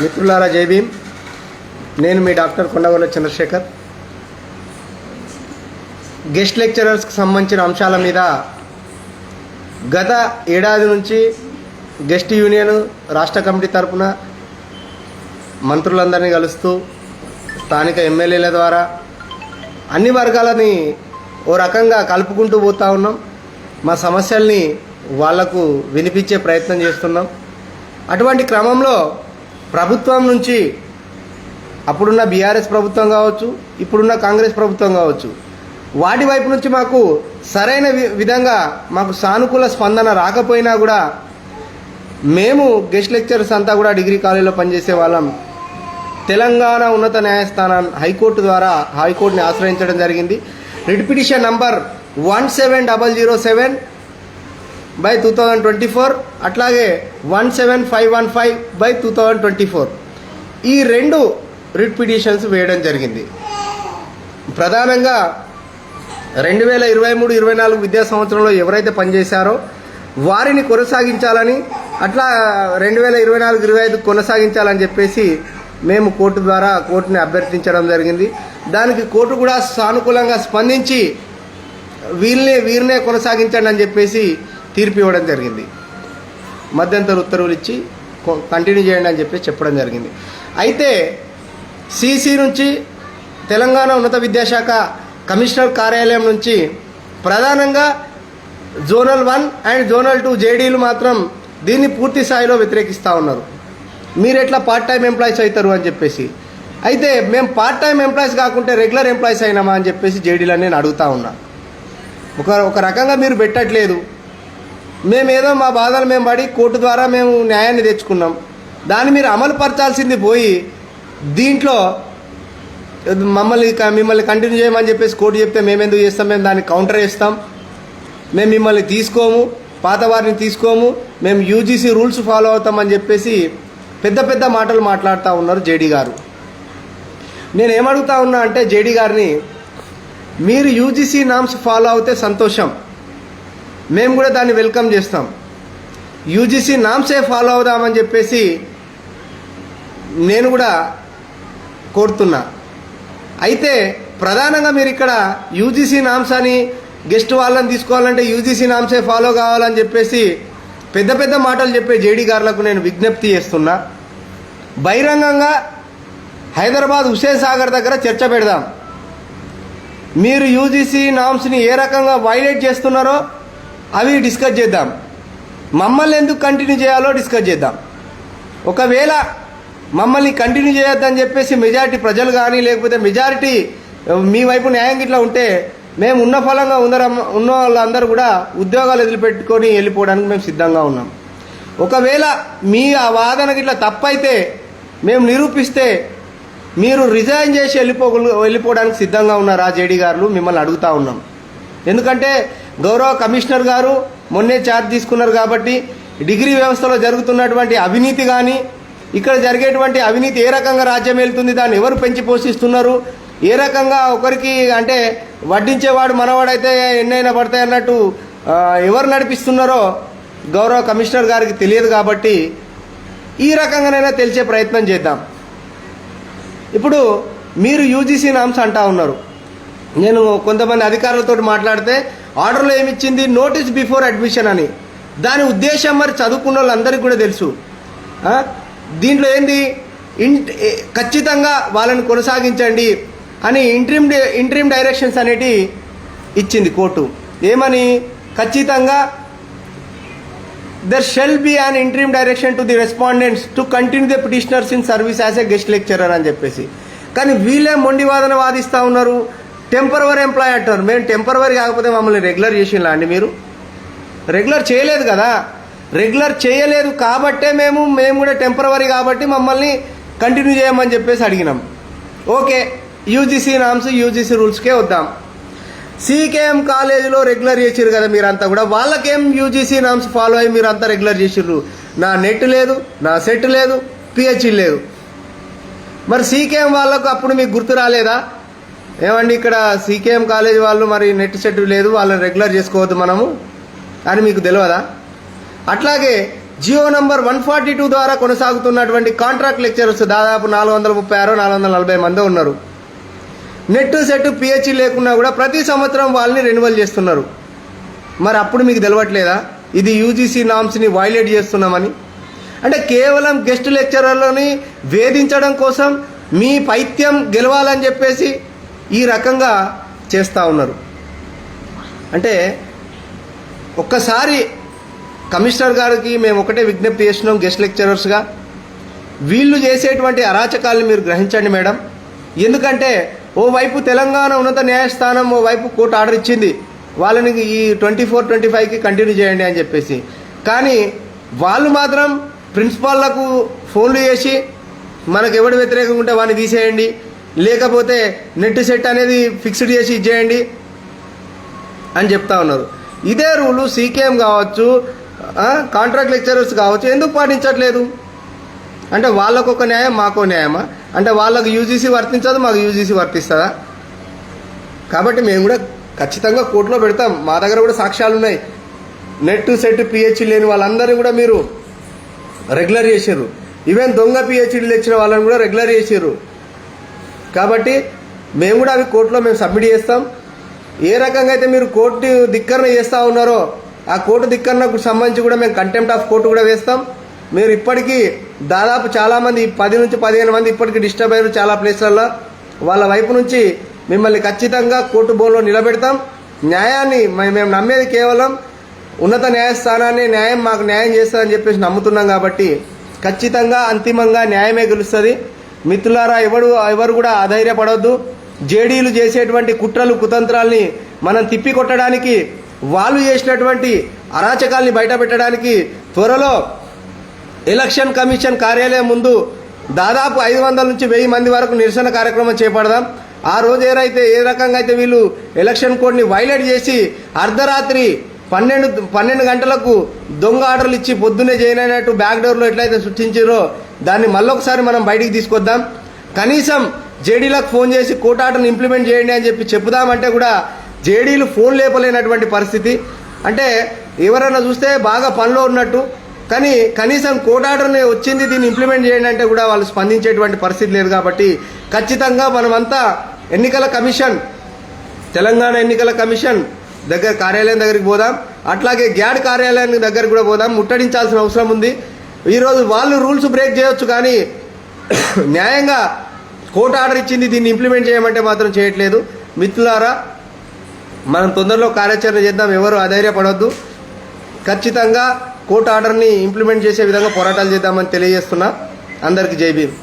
మిత్రులారా జై భీమ్. నేను మీ డాక్టర్ కొండగొల్ల చంద్రశేఖర్. గెస్ట్ లెక్చరర్స్కి సంబంధించిన అంశాల మీద గత ఏడాది నుంచి గెస్ట్ యూనియన్ రాష్ట్ర కమిటీ తరపున మంత్రులందరినీ కలుస్తూ స్థానిక ఎమ్మెల్యేల ద్వారా అన్ని వర్గాలని ఓ రకంగా కలుపుకుంటూ పోతా ఉన్నాం. మా సమస్యల్ని వాళ్ళకు వినిపించే ప్రయత్నం చేస్తున్నాం. అటువంటి క్రమంలో ప్రభుత్వం నుంచి అప్పుడున్న బీఆర్ఎస్ ప్రభుత్వం కావచ్చు ఇప్పుడున్న కాంగ్రెస్ ప్రభుత్వం కావచ్చు వాటి వైపు నుంచి మాకు సరైన వి- విధంగా మాకు సానుకూల స్పందన రాకపోయినా కూడా మేము గెస్ట్ లెక్చరర్స్ అంతా కూడా డిగ్రీ కాలేజీలో పనిచేసే వాళ్ళం. తెలంగాణ ఉన్నత న్యాయస్థానం హైకోర్టు ద్వారా హైకోర్టుని ఆశ్రయించడం జరిగింది. Writ petition number one seven double zero seven by two thousand twenty four అట్లాగే one seven five one five by two thousand twenty four ఈ రెండు రిట్ పిటిషన్స్ వేయడం జరిగింది. ప్రధానంగా రెండు వేల ఇరవై మూడు ఇరవై నాలుగు విద్యా సంవత్సరంలో ఎవరైతే పనిచేశారో వారిని కొనసాగించాలని అట్లా రెండు వేల ఇరవై నాలుగు ఇరవై ఐదు కొనసాగించాలని చెప్పేసి మేము కోర్టు ద్వారా కోర్టుని అభ్యర్థించడం జరిగింది. దానికి కోర్టు కూడా సానుకూలంగా స్పందించి వీళ్ళనే వీరినే కొనసాగించండి అని చెప్పేసి తీర్పు ఇవ్వడం జరిగింది. మధ్యంతర ఉత్తర్వులు ఇచ్చి కంటిన్యూ చేయండి అని చెప్పి చెప్పడం జరిగింది. అయితే సీసీ నుంచి తెలంగాణ ఉన్నత విద్యాశాఖ కమిషనర్ కార్యాలయం నుంచి ప్రధానంగా zonal one and zonal two జేడీలు మాత్రం దీన్ని పూర్తి స్థాయిలో వ్యతిరేకిస్తూ ఉన్నారు. మీరు ఎట్లా పార్ట్ టైం ఎంప్లాయీస్ అవుతారు అని చెప్పేసి. అయితే మేము పార్ట్ టైం ఎంప్లాయీస్ కాకుంటే రెగ్యులర్ ఎంప్లాయీస్ అయినామా అని చెప్పేసి జేడీలని నేను అడుగుతా ఉన్నా. ఒక ఒక రకంగా మీరు పెట్టట్లేదు. మేమేదో మా బాధలు మేము పడి కోర్టు ద్వారా మేము న్యాయాన్ని తెచ్చుకున్నాం. దాన్ని మీరు అమలు పరచాల్సింది పోయి దీంట్లో మమ్మల్ని మిమ్మల్ని కంటిన్యూ చేయమని చెప్పేసి కోర్టు చెప్తే మేము ఎందుకు చేస్తాం? మేము దాన్ని కౌంటర్ చేస్తాం. మేము మిమ్మల్ని తీసుకోము పాత వారిని తీసుకోము మేము యూజీసీ రూల్స్ ఫాలో అవుతామని చెప్పేసి పెద్ద పెద్ద మాటలు మాట్లాడుతూ ఉన్నారు జేడీ గారు. నేను ఏమడుగుతా ఉన్నా అంటే జేడీ గారిని మీరు యూజీసీ నామ్స్ ఫాలో అవుతే సంతోషం. మేము కూడా దాన్ని వెల్కమ్ చేస్తాం. యూజీసీ నామ్సే ఫాలో అవుదామని చెప్పేసి నేను కూడా కోరుతున్నా. అయితే ప్రధానంగా మీరు ఇక్కడ యూజీసీ నామ్స్ అని గెస్ట్ వాళ్ళని తీసుకోవాలంటే యూజీసీ నామ్సే ఫాలో కావాలని చెప్పేసి పెద్ద పెద్ద మాటలు చెప్పే జేడీ గారులకు నేను విజ్ఞప్తి చేస్తున్నా. బహిరంగంగా హైదరాబాద్ హుసేన్ సాగర్ దగ్గర చర్చ పెడదాం. మీరు యూజీసీ నామ్స్ని ఏ రకంగా వైలేట్ చేస్తున్నారో అవి డిస్కస్ చేద్దాం. మమ్మల్ని ఎందుకు కంటిన్యూ చేయాలో డిస్కస్ చేద్దాం. ఒకవేళ మమ్మల్ని కంటిన్యూ చేయొద్దని చెప్పేసి మెజారిటీ ప్రజలు కానీ లేకపోతే మెజారిటీ మీ వైపు న్యాయం ఇట్లా ఉంటే మేము ఉన్న ఫలంగా ఉందరం ఉన్న వాళ్ళందరూ కూడా ఉద్యోగాలు వదిలిపెట్టుకొని వెళ్ళిపోవడానికి మేము సిద్ధంగా ఉన్నాం. ఒకవేళ మీ ఆ వాదనకి ఇట్లా తప్పైతే మేము నిరూపిస్తే మీరు రిజైన్ చేసి వెళ్ళిపో వెళ్ళిపోవడానికి సిద్ధంగా ఉన్నారా జేడీ గారు మిమ్మల్ని అడుగుతా ఉన్నాం. ఎందుకంటే గౌరవ కమిషనర్ గారు మొన్నే ఛార్జ్ తీసుకున్నారు కాబట్టి డిగ్రీ వ్యవస్థలో జరుగుతున్నటువంటి అవినీతి కానీ ఇక్కడ జరిగేటువంటి అవినీతి ఏ రకంగా రాజ్యం వెళ్తుంది దాన్ని ఎవరు పెంచి పోషిస్తున్నారు ఏ రకంగా ఒకరికి అంటే వడ్డించేవాడు మనవాడైతే ఎన్నైనా పడతాయి అన్నట్టు ఎవరు నడిపిస్తున్నారో గౌరవ కమిషనర్ గారికి తెలియదు కాబట్టి ఈ రకంగానైనా తెలిసే ప్రయత్నం చేద్దాం. ఇప్పుడు మీరు యూజీసీ నామ్స్ అంటా ఉన్నారు. నేను కొంతమంది అధికారులతో మాట్లాడితే ఆర్డర్లో ఏమి ఇచ్చింది నోటీస్ బిఫోర్ అడ్మిషన్ అని. దాని ఉద్దేశం మరి చదువుకున్న వాళ్ళందరికీ కూడా తెలుసు. దీంట్లో ఏంది? ఇన్ ఖచ్చితంగా వాళ్ళని కొనసాగించండి అని ఇంట్రీమ్ ఇంట్రీమ్ డైరెక్షన్స్ అనేటి ఇచ్చింది కోర్టు. ఏమని? ఖచ్చితంగా there shall be an interim direction to the respondents to continue the petitioners in service as a guest lecturer అని చెప్పేసి. కానీ వీళ్ళే మొండివాదన వాదిస్తూ ఉన్నారు. టెంపరవరీ ఎంప్లాయ్ అంటారు. మేము టెంపరవరీ కాకపోతే మమ్మల్ని రెగ్యులర్ చేసినా అండి మీరు? రెగ్యులర్ చేయలేదు కదా? రెగ్యులర్ చేయలేదు కాబట్టే మేము మేము కూడా టెంపరవరీ కాబట్టి మమ్మల్ని కంటిన్యూ చేయమని చెప్పేసి అడిగినాం. ఓకే యూజీసీ నామ్స్ యూజీసీ రూల్స్కే వద్దాం. సీకేఎం కాలేజీలో రెగ్యులర్ చేసిర్రు కదా మీరంతా కూడా. వాళ్ళకేం యూజీసీ నామ్స్ ఫాలో అయ్యి మీరంతా రెగ్యులర్ చేసిర్రు? నా నెట్ లేదు నా సెట్ లేదు పిహెచ్ఈ లేదు. మరి సీకేఎం వాళ్ళకు అప్పుడు మీకు గుర్తు రాలేదా? ఏమండి ఇక్కడ సీకేఎం కాలేజ్ వాళ్ళు మరి నెట్ సెట్ లేదు వాళ్ళని రెగ్యులర్ చేసుకోవద్దు మనము అని మీకు తెలియదా? అట్లాగే GO number one forty two ద్వారా కొనసాగుతున్నటువంటి కాంట్రాక్ట్ లెక్చరర్స్ దాదాపు నాలుగు వందల ముప్పై ఆరు నాలుగు వందల నలభై మంది ఉన్నారు. నెట్ సెట్ పిహెచ్ లేకున్నా కూడా ప్రతి సంవత్సరం వాళ్ళని రెన్యువల్ చేస్తున్నారు. మరి అప్పుడు మీకు తెలవట్లేదా? ఇది యూజీసీ నామ్స్ని వైలేట్ చేస్తున్నామని. అంటే కేవలం గెస్ట్ లెక్చరర్లని వేధించడం కోసం మీ పైత్యం గెలవాలని చెప్పేసి ఈ రకంగా చేస్తూ ఉన్నారు. అంటే ఒక్కసారి కమిషనర్ గారికి మేము ఒకటే విజ్ఞప్తి చేసినాం గెస్ట్ లెక్చరర్స్గా. వీళ్ళు చేసేటువంటి అరాచకాలను మీరు గ్రహించండి మేడం. ఎందుకంటే ఓవైపు తెలంగాణ ఉన్నత న్యాయస్థానం ఓవైపు కోర్టు ఆర్డర్ ఇచ్చింది. వాళ్ళని ఈ ట్వంటీ ఫోర్ ట్వంటీ ఫైవ్కి కంటిన్యూ చేయండి అని చెప్పేసి. కానీ వాళ్ళు మాత్రం ప్రిన్సిపాల్లకు ఫోన్లు చేసి మనకు ఎవడు వ్యతిరేకంగా ఉంటే వాడిని తీసేయండి. లేకపోతే నెట్ సెట్ అనేది ఫిక్స్డ్ చేసి ఇచ్చేయండి అని చెప్తా ఉన్నారు. ఇదే రూలు సీకేఎం కావచ్చు కాంట్రాక్ట్ లెక్చరర్స్ కావచ్చు ఎందుకు పాటించట్లేదు? అంటే వాళ్ళకు ఒక న్యాయం మాకో న్యాయమా? అంటే వాళ్ళకు యూజీసీ వర్తించదు మాకు యూజీసీ వర్తిస్తుందా? కాబట్టి మేము కూడా ఖచ్చితంగా కోర్టులో పెడతాం. మా దగ్గర కూడా సాక్ష్యాలు ఉన్నాయి. నెట్ సెట్ పిహెచ్ లేని వాళ్ళందరినీ కూడా మీరు రెగ్యులర్ చేశారు ఈవెన్ దొంగ పిహెచ్డీలు ఇచ్చిన వాళ్ళని కూడా రెగ్యులర్ చేశారు కాబట్టి మేము కూడా అవి కోర్టులో మేము సబ్మిట్ చేస్తాం. ఏ రకంగా అయితే మీరు కోర్టు ధిక్కరణ చేస్తూ ఉన్నారో ఆ కోర్టు ధిక్కరణకు సంబంధించి కూడా మేము కంటెంప్ట్ ఆఫ్ కోర్టు కూడా వేస్తాం. మీరు ఇప్పటికీ దాదాపు చాలామంది పది నుంచి పదిహేను మంది ఇప్పటికీ డిస్టర్బ్ అయ్యారు చాలా ప్లేస్లలో వాళ్ళ వైపు నుంచి మిమ్మల్ని ఖచ్చితంగా కోర్టు బోన్లో నిలబెడతాం. న్యాయాన్ని మే- మేము నమ్మేది కేవలం ఉన్నత న్యాయస్థానాన్ని న్యాయం మాకు న్యాయం చేస్తుందని చెప్పేసి నమ్ముతున్నాం కాబట్టి ఖచ్చితంగా అంతిమంగా న్యాయమే గెలుస్తుంది. మిత్రులారా ఎవడు ఎవరు కూడా అధైర్యపడవద్దు జేడీలు చేసేటువంటి కుట్రలు కుతంత్రాల్ని మనం తిప్పి కొట్టడానికి వాళ్ళు చేసినటువంటి అరాచకాల్ని బయటపెట్టడానికి త్వరలో ఎలక్షన్ కమిషన్ కార్యాలయం ముందు దాదాపు ఐదు వందల నుంచి వెయ్యి మంది వరకు నిరసన కార్యక్రమం చేపడదాం. ఆ రోజు ఏదైతే ఏ రకంగా అయితే వీళ్ళు ఎలక్షన్ కోడ్ని వైలేట్ చేసి అర్ధరాత్రి పన్నెండు పన్నెండు గంటలకు దొంగ ఆర్డర్లు ఇచ్చి పొద్దున్నే చేయనట్టు బ్యాక్ డోర్లో ఎట్లయితే సృష్టించారో దాన్ని మళ్ళొకసారి మనం బయటికి తీసుకొద్దాం. కనీసం జేడీలకు ఫోన్ చేసి కోటాటను ఇంప్లిమెంట్ చేయండి అని చెప్పి చెప్పుదామంటే కూడా జేడీలు ఫోన్ లేపలేనటువంటి పరిస్థితి. అంటే ఎవరైనా చూస్తే బాగా పనిలో ఉన్నట్టు కానీ కనీసం కోటాటర్ని వచ్చింది దీన్ని ఇంప్లిమెంట్ చేయండి అంటే కూడా వాళ్ళు స్పందించేటువంటి పరిస్థితి లేదు కాబట్టి ఖచ్చితంగా మనమంతా ఎన్నికల కమిషన్ తెలంగాణ ఎన్నికల కమిషన్ దగ్గర కార్యాలయం దగ్గరికి పోదాం. అట్లాగే గ్యాడ్ కార్యాలయం దగ్గరికి కూడా పోదాం. ముట్టడించాల్సిన అవసరం ఉంది. ఈరోజు వాళ్ళు రూల్స్ బ్రేక్ చేయొచ్చు కానీ న్యాయంగా కోర్టు ఆర్డర్ ఇచ్చింది దీన్ని ఇంప్లిమెంట్ చేయమంటే మాత్రం చేయట్లేదు. మిత్రులారా మనం తొందరలో కార్యాచరణ చేద్దాం. ఎవరు అధైర్యపడవద్దు ఖచ్చితంగా కోర్టు ఆర్డర్ని ఇంప్లిమెంట్ చేసే విధంగా పోరాటాలు చేద్దామని తెలియజేస్తున్నా. అందరికీ జై భీమ్.